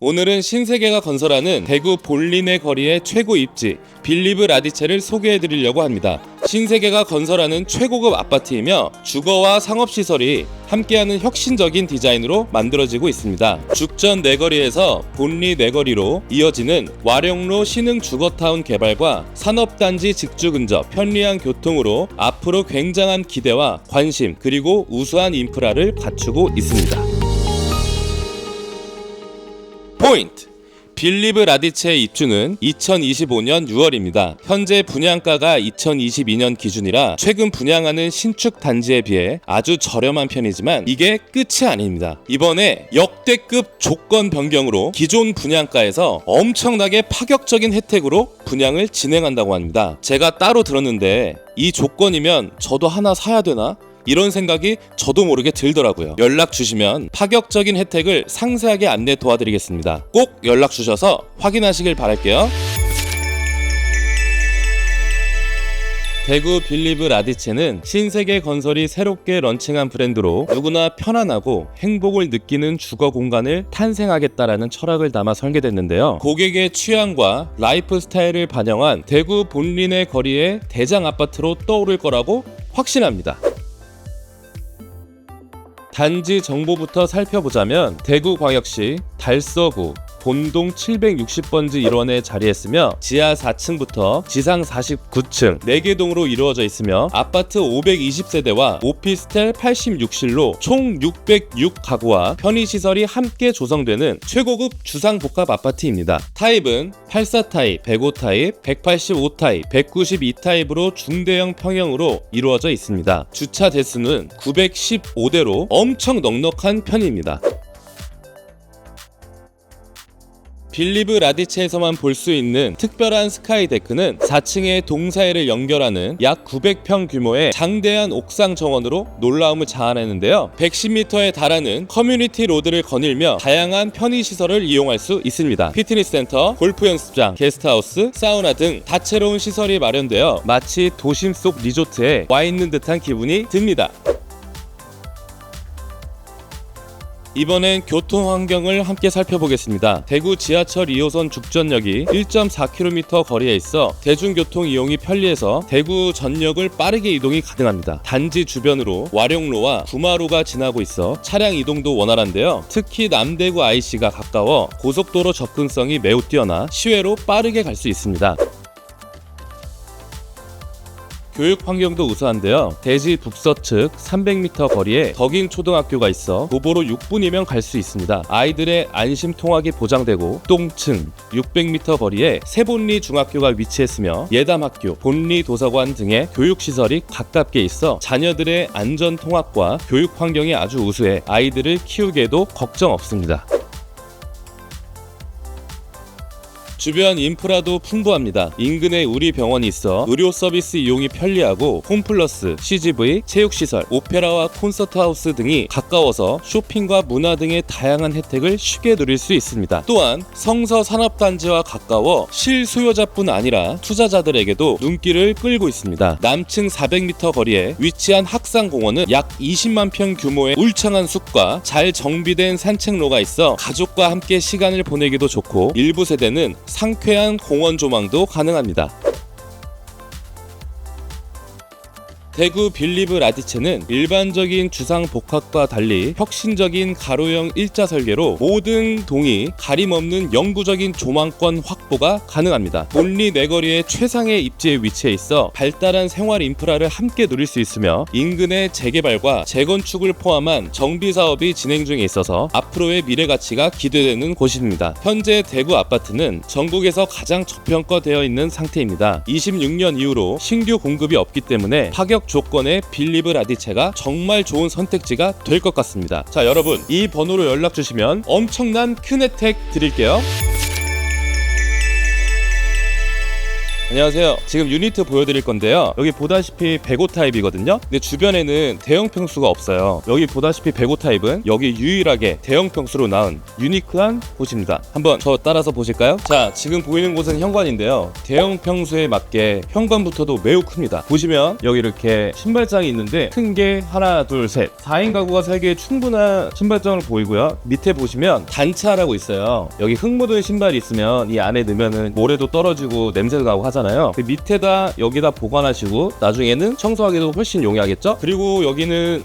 오늘은 신세계가 건설하는 대구 볼린의 거리의 최고 입지 빌리브 라디체를 소개해 드리려고 합니다. 신세계가 건설하는 최고급 아파트이며 주거와 상업시설이 함께하는 혁신적인 디자인으로 만들어지고 있습니다. 죽전 내거리에서 본리 내거리로 이어지는 와룡로 신흥 주거타운 개발과 산업단지 직주 근접 편리한 교통으로 앞으로 굉장한 기대와 관심 그리고 우수한 인프라를 갖추고 있습니다. 포인트! 빌리브 라디체의 입주는 2025년 6월입니다. 현재 분양가가 2022년 기준이라 최근 분양하는 신축 단지에 비해 아주 저렴한 편이지만 이게 끝이 아닙니다. 이번에 역대급 조건 변경으로 기존 분양가에서 엄청나게 파격적인 혜택으로 분양을 진행한다고 합니다. 제가 따로 들었는데 이 조건이면 저도 하나 사야 되나? 이런 생각이 저도 모르게 들더라고요. 연락 주시면 파격적인 혜택을 상세하게 안내 도와드리겠습니다. 꼭 연락 주셔서 확인하시길 바랄게요. 대구 빌리브 라디체는 신세계 건설이 새롭게 런칭한 브랜드로 누구나 편안하고 행복을 느끼는 주거 공간을 탄생하겠다라는 철학을 담아 설계됐는데요. 고객의 취향과 라이프 스타일을 반영한 대구 본린의 거리의 대장 아파트로 떠오를 거라고 확신합니다. 단지 정보부터 살펴보자면 대구광역시 달서구 본동 760번지 1원에 자리했으며 지하 4층부터 지상 49층 4개 동으로 이루어져 있으며 아파트 520세대와 오피스텔 86실로 총 606가구와 편의시설이 함께 조성되는 최고급 주상복합 아파트입니다. 타입은 84 타입, 105 타입, 185 타입, 192 타입으로 중대형 평형으로 이루어져 있습니다. 주차 대수는 915대로 엄청 넉넉한 편입니다. 빌리브 라디체에서만 볼 수 있는 특별한 스카이 데크는 4층의 동사이를 연결하는 약 900평 규모의 장대한 옥상 정원으로 놀라움을 자아내는데요. 110m에 달하는 커뮤니티 로드를 거닐며 다양한 편의 시설을 이용할 수 있습니다. 피트니스 센터, 골프 연습장, 게스트하우스, 사우나 등 다채로운 시설이 마련되어 마치 도심 속 리조트에 와 있는 듯한 기분이 듭니다. 이번엔 교통 환경을 함께 살펴보겠습니다. 대구 지하철 2호선 죽전역이 1.4km 거리에 있어 대중교통 이용이 편리해서 대구 전역을 빠르게 이동이 가능합니다. 단지 주변으로 와룡로와 구마로가 지나고 있어 차량 이동도 원활한데요. 특히 남대구 IC가 가까워 고속도로 접근성이 매우 뛰어나 시외로 빠르게 갈 수 있습니다. 교육 환경도 우수한데요. 대지 북서측 300m 거리에 덕인 초등학교가 있어 도보로 6분이면 갈 수 있습니다. 아이들의 안심 통학이 보장되고 똥층 600m 거리에 세본리 중학교가 위치했으며 예담학교, 본리 도서관 등의 교육 시설이 가깝게 있어 자녀들의 안전 통학과 교육 환경이 아주 우수해 아이들을 키우기에도 걱정 없습니다. 주변 인프라도 풍부합니다. 인근에 우리 병원이 있어 의료 서비스 이용이 편리하고 홈플러스, CGV, 체육시설, 오페라와 콘서트 하우스 등이 가까워서 쇼핑과 문화 등의 다양한 혜택을 쉽게 누릴 수 있습니다. 또한 성서 산업단지와 가까워 실수요자뿐 아니라 투자자들에게도 눈길을 끌고 있습니다. 남층 400m 거리에 위치한 학상공원은 약 20만 평 규모의 울창한 숲과 잘 정비된 산책로가 있어 가족과 함께 시간을 보내기도 좋고 일부 세대는 상쾌한 공원 조망도 가능합니다. 대구 빌리브 라디체는 일반적인 주상 복합과 달리 혁신적인 가로형 일자 설계로 모든 동이 가림 없는 영구적인 조망권 확보가 가능합니다. 본리 내거리의 최상의 입지에 위치해 있어 발달한 생활 인프라를 함께 누릴 수 있으며 인근의 재개발과 재건축을 포함한 정비 사업이 진행 중에 있어서 앞으로의 미래 가치가 기대되는 곳입니다. 현재 대구 아파트는 전국에서 가장 저평가되어 있는 상태입니다. 26년 이후로 신규 공급이 없기 때문에 파격 조건의 빌리브 라디체가 정말 좋은 선택지가 될 것 같습니다. 자, 여러분 이 번호로 연락 주시면 엄청난 큰 혜택 드릴게요. 안녕하세요. 지금 유니트 보여드릴 건데요. 여기 보다시피 105 타입이거든요. 근데 주변에는 대형 평수가 없어요. 여기 보다시피 105 타입은 여기 유일하게 대형 평수로 나온 유니크한 곳입니다. 한번 저 따라서 보실까요? 자, 지금 보이는 곳은 현관인데요. 대형 평수에 맞게 현관부터도 매우 큽니다. 보시면 여기 이렇게 신발장이 있는데 큰 게 하나, 둘, 셋. 4인 가구가 살기에 충분한 신발장을 보이고요. 밑에 보시면 단차라고 있어요. 여기 흙 묻은 신발이 있으면 이 안에 넣으면은 모래도 떨어지고 냄새도 나고 하잖아요. 그 밑에다 여기다 보관하시고 나중에는 청소하기도 훨씬 용이하겠죠? 그리고 여기는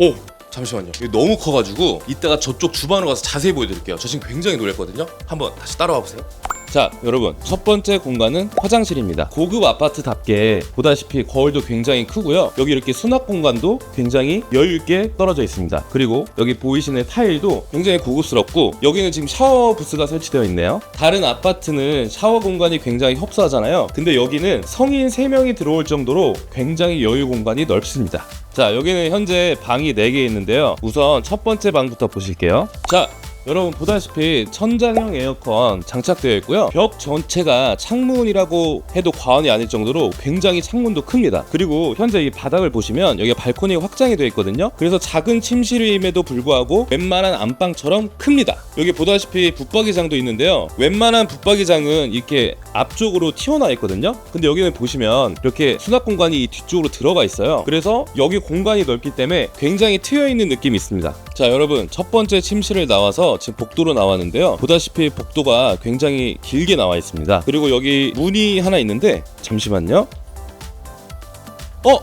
오 잠시만요. 이게 너무 커가지고 이따가 저쪽 주방으로 가서 자세히 보여드릴게요. 저 지금 굉장히 놀랐거든요. 한번 다시 따라와 보세요. 자, 여러분 첫 번째 공간은 화장실입니다. 고급 아파트답게 보다시피 거울도 굉장히 크고요. 여기 이렇게 수납 공간도 굉장히 여유 있게 떨어져 있습니다. 그리고 여기 보이시는 타일도 굉장히 고급스럽고 여기는 지금 샤워 부스가 설치되어 있네요. 다른 아파트는 샤워 공간이 굉장히 협소하잖아요. 근데 여기는 성인 3명이 들어올 정도로 굉장히 여유 공간이 넓습니다. 자, 여기는 현재 방이 4개 있는데요. 우선 첫 번째 방부터 보실게요. 자, 여러분 보다시피 천장형 에어컨 장착되어 있고요. 벽 전체가 창문이라고 해도 과언이 아닐 정도로 굉장히 창문도 큽니다. 그리고 현재 이 바닥을 보시면 여기 발코니 확장이 되어 있거든요. 그래서 작은 침실임에도 불구하고 웬만한 안방처럼 큽니다. 여기 보다시피 붙박이장도 있는데요. 웬만한 붙박이장은 이렇게 앞쪽으로 튀어나와 있거든요. 근데 여기는 보시면 이렇게 수납 공간이 이 뒤쪽으로 들어가 있어요. 그래서 여기 공간이 넓기 때문에 굉장히 트여 있는 느낌이 있습니다. 자, 여러분 첫 번째 침실을 나와서 지금 복도로 나왔는데요. 보다시피 복도가 굉장히 길게 나와 있습니다. 그리고 여기 문이 하나 있는데 잠시만요. 어?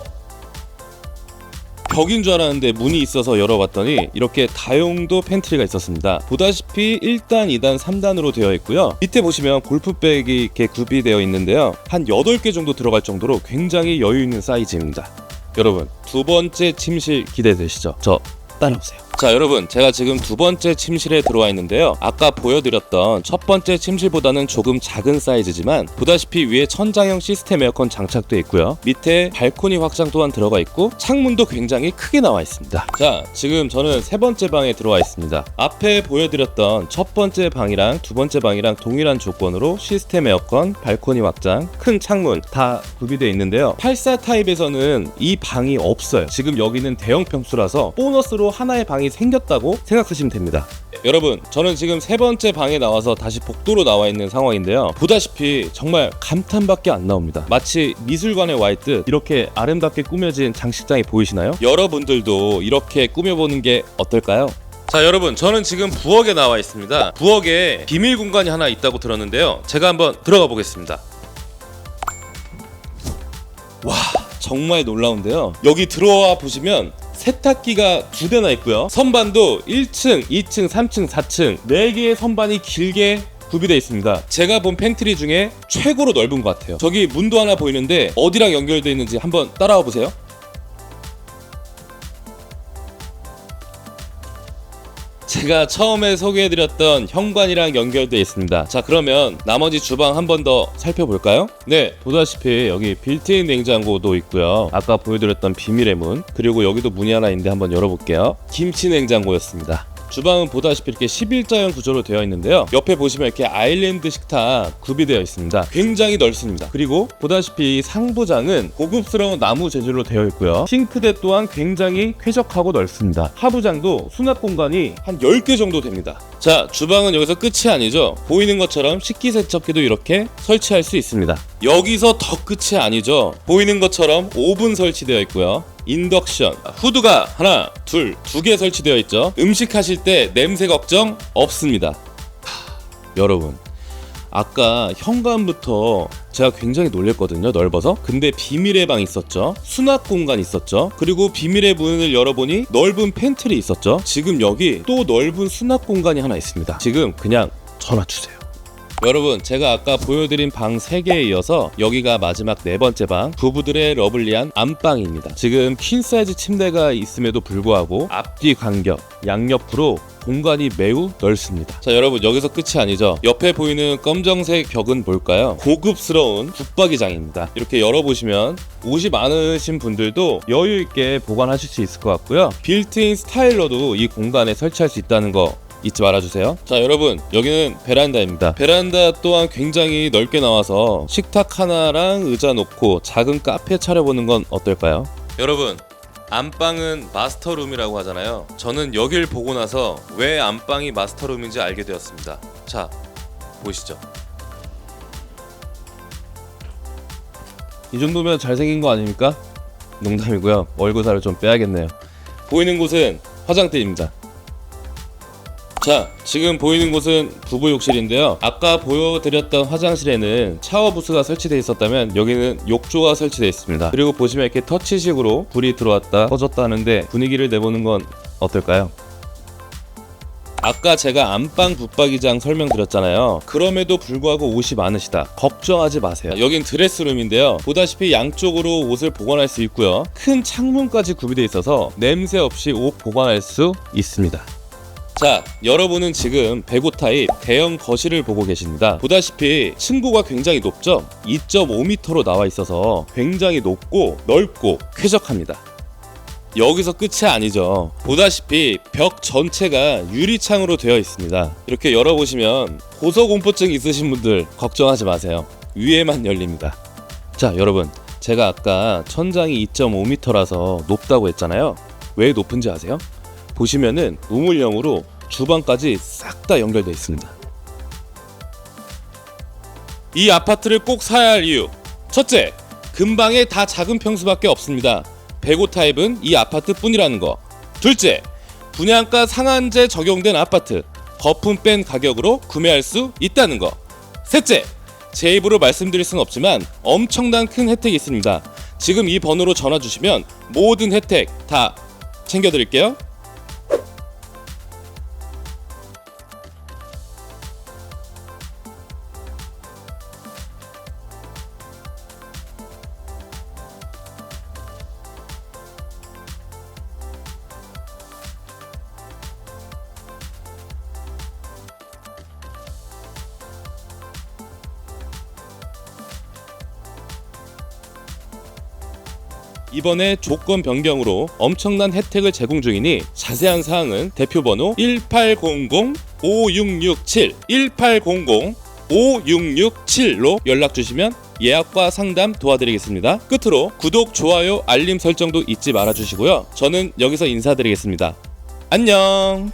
벽인 줄 알았는데 문이 있어서 열어봤더니 이렇게 다용도 팬트리가 있었습니다. 보다시피 1단, 2단, 3단으로 되어 있고요. 밑에 보시면 골프백이 이렇게 구비되어 있는데요. 한 8개 정도 들어갈 정도로 굉장히 여유 있는 사이즈입니다. 여러분, 두 번째 침실 기대되시죠? 저 따라오세요. 자 여러분 제가 지금 두 번째 침실에 들어와 있는데요. 아까 보여드렸던 첫 번째 침실보다는 조금 작은 사이즈지만 보다시피 위에 천장형 시스템 에어컨 장착돼 있고요. 밑에 발코니 확장 또한 들어가 있고 창문도 굉장히 크게 나와 있습니다. 자 지금 저는 세 번째 방에 들어와 있습니다. 앞에 보여드렸던 첫 번째 방이랑 두 번째 방이랑 동일한 조건으로 시스템 에어컨 발코니 확장 큰 창문 다 구비되어 있는데요. 84 타입에서는 이 방이 없어요. 지금 여기는 대형 평수라서 보너스로 하나의 방이 생겼다고 생각하시면 됩니다. 여러분, 저는 지금 세 번째 방에 나와서 다시 복도로 나와 있는 상황인데요. 보다시피 정말 감탄밖에 안 나옵니다. 마치 미술관에 와 있듯 이렇게 아름답게 꾸며진 장식장이 보이시나요? 여러분들도 이렇게 꾸며보는 게 어떨까요? 자 여러분 저는 지금 부엌에 나와 있습니다 부엌에 비밀 공간이 하나 있다고 들었는데요 제가 한번 들어가 보겠습니다 와 정말 놀라운데요 여기 들어와 보시면 세탁기가 두 대나 있고요. 선반도 1층, 2층, 3층, 4층 4개의 선반이 길게 구비되어 있습니다. 제가 본 팬트리 중에 최고로 넓은 것 같아요. 저기 문도 하나 보이는데 어디랑 연결되어 있는지 한번 따라와 보세요. 제가 처음에 소개해드렸던 현관이랑 연결되어 있습니다. 자 그러면 나머지 주방 한 번 더 살펴볼까요? 네 보다시피 여기 빌트인 냉장고도 있고요. 아까 보여드렸던 비밀의 문 그리고 여기도 문이 하나 있는데 한번 열어볼게요. 김치 냉장고였습니다. 주방은 보다시피 이렇게 11자형 구조로 되어 있는데요. 옆에 보시면 이렇게 아일랜드 식탁 구비되어 있습니다. 굉장히 넓습니다. 그리고 보다시피 상부장은 고급스러운 나무 재질로 되어 있고요. 싱크대 또한 굉장히 쾌적하고 넓습니다. 하부장도 수납 공간이 한 10개 정도 됩니다. 자, 주방은 여기서 끝이 아니죠. 보이는 것처럼 식기세척기도 이렇게 설치할 수 있습니다. 여기서 더 끝이 아니죠. 보이는 것처럼 오븐 설치되어 있고요. 인덕션 후드가 하나 둘 두 개 설치되어 있죠 음식 하실 때 냄새 걱정 없습니다 하, 여러분 아까 현관부터 제가 굉장히 놀랬거든요 넓어서. 근데 비밀의 방 있었죠. 수납 공간 있었죠. 그리고 비밀의 문을 열어보니 넓은 팬트리 있었죠. 지금 여기 또 넓은 수납 공간이 하나 있습니다. 지금 그냥 전화 주세요 여러분 제가 아까 보여드린 방 3개에 이어서 여기가 마지막 네 번째 방 부부들의 러블리한 안방입니다. 지금 퀸 사이즈 침대가 있음에도 불구하고 앞뒤 간격 양옆으로 공간이 매우 넓습니다. 자 여러분 여기서 끝이 아니죠. 옆에 보이는 검정색 벽은 뭘까요? 고급스러운 붙박이장입니다. 이렇게 열어보시면 옷이 많으신 분들도 여유 있게 보관하실 수 있을 것 같고요. 빌트인 스타일러도 이 공간에 설치할 수 있다는 거 잊지 말아주세요. 자 여러분 여기는 베란다입니다. 베란다 또한 굉장히 넓게 나와서 식탁 하나랑 의자 놓고 작은 카페 차려보는 건 어떨까요? 여러분 안방은 마스터룸이라고 하잖아요. 저는 여길 보고 나서 왜 안방이 마스터룸인지 알게 되었습니다. 자 보시죠. 이 정도면 잘생긴 거 아닙니까? 농담이고요. 얼굴살을 좀 빼야겠네요. 보이는 곳은 화장대입니다. 자, 지금 보이는 곳은 부부 욕실인데요. 아까 보여드렸던 화장실에는 샤워 부스가 설치되어 있었다면 여기는 욕조가 설치되어 있습니다. 그리고 보시면 이렇게 터치식으로 불이 들어왔다 꺼졌다 하는데 분위기를 내보는 건 어떨까요? 아까 제가 안방 붙박이장 설명드렸잖아요. 그럼에도 불구하고 옷이 많으시다. 걱정하지 마세요. 여긴 드레스룸인데요. 보다시피 양쪽으로 옷을 보관할 수 있고요. 큰 창문까지 구비되어 있어서 냄새 없이 옷 보관할 수 있습니다. 자, 여러분은 지금 105 타입 대형 거실을 보고 계십니다. 보다시피 층고가 굉장히 높죠? 2.5m로 나와 있어서 굉장히 높고 넓고 쾌적합니다. 여기서 끝이 아니죠. 보다시피 벽 전체가 유리창으로 되어 있습니다. 이렇게 열어보시면 고소공포증 있으신 분들 걱정하지 마세요. 위에만 열립니다. 자, 여러분. 제가 아까 천장이 2.5m라서 높다고 했잖아요. 왜 높은지 아세요? 보시면은 우물형으로 주방까지 싹 다 연결되어 있습니다. 이 아파트를 꼭 사야 할 이유. 첫째, 근방에 다 작은 평수밖에 없습니다. 105 타입은 이 아파트뿐이라는 거. 둘째, 분양가 상한제 적용된 아파트. 거품 뺀 가격으로 구매할 수 있다는 거. 셋째, 제 입으로 말씀드릴 수는 없지만 엄청난 큰 혜택이 있습니다. 지금 이 번호로 전화 주시면 모든 혜택 다 챙겨드릴게요. 이번에 조건 변경으로 엄청난 혜택을 제공 중이니 자세한 사항은 대표 번호 1800-5667 1800-5667로 연락 주시면 예약과 상담 도와드리겠습니다. 끝으로 구독, 좋아요, 알림 설정도 잊지 말아 주시고요. 저는 여기서 인사드리겠습니다. 안녕.